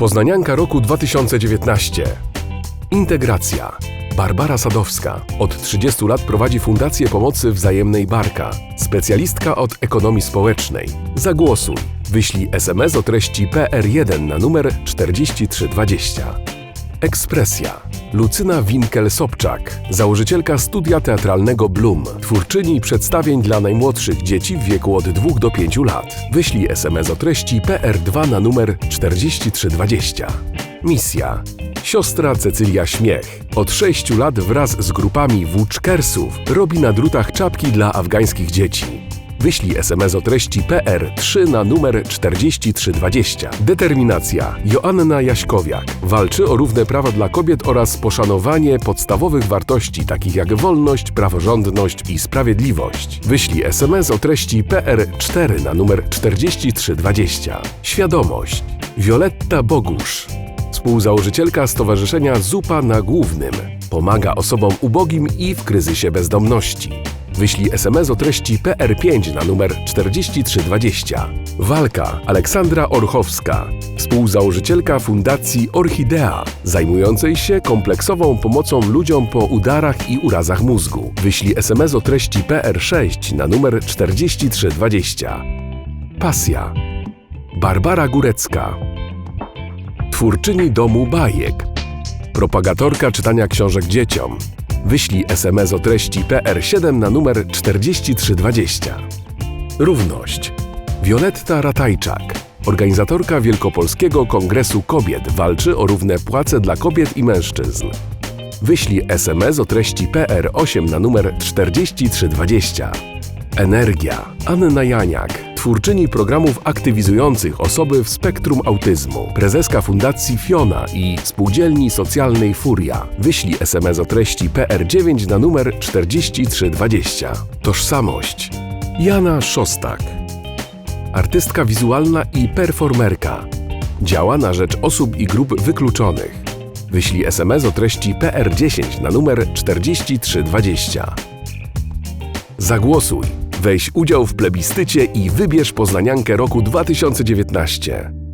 Poznanianka roku 2019. Integracja. Barbara Sadowska. Od 30 lat prowadzi Fundację Pomocy Wzajemnej Barka. Specjalistka od ekonomii społecznej. Zagłosuj. Wyślij SMS o treści PR1 na numer 4320. Ekspresja. Lucyna Winkel-Sobczak, założycielka studia teatralnego Bloom, twórczyni przedstawień dla najmłodszych dzieci w wieku od 2 do 5 lat. Wyślij SMS o treści PR2 na numer 4320. Misja. Siostra Cecylia Śmiech. Od 6 lat wraz z grupami włóczkersów robi na drutach czapki dla afgańskich dzieci. Wyślij SMS o treści PR3 na numer 4320. Determinacja. Joanna Jaśkowiak walczy o równe prawa dla kobiet oraz poszanowanie podstawowych wartości takich jak wolność, praworządność i sprawiedliwość. Wyślij SMS o treści PR4 na numer 4320. Świadomość. Wioletta Bogusz współzałożycielka Stowarzyszenia Zupa na Głównym. Pomaga osobom ubogim i w kryzysie bezdomności. Wyślij SMS o treści PR5 na numer 4320. Walka Aleksandra Orchowska, współzałożycielka Fundacji Orchidea, zajmującej się kompleksową pomocą ludziom po udarach i urazach mózgu. Wyślij SMS o treści PR6 na numer 4320. Pasja Barbara Górecka, twórczyni domu bajek, propagatorka czytania książek dzieciom. Wyślij SMS o treści PR7 na numer 4320. Równość. Wioletta Ratajczak, organizatorka Wielkopolskiego Kongresu Kobiet, walczy o równe płace dla kobiet i mężczyzn. Wyślij SMS o treści PR8 na numer 4320. Energia. Anna Janiak, twórczyni programów aktywizujących osoby w spektrum autyzmu, prezeska Fundacji Fiona i spółdzielni socjalnej Furia. Wyślij SMS o treści PR9 na numer 4320. Tożsamość. Jana Szostak, artystka wizualna i performerka. Działa na rzecz osób i grup wykluczonych. Wyślij SMS o treści PR10 na numer 4320. Zagłosuj, weź udział w plebiscycie i wybierz poznaniankę roku 2019.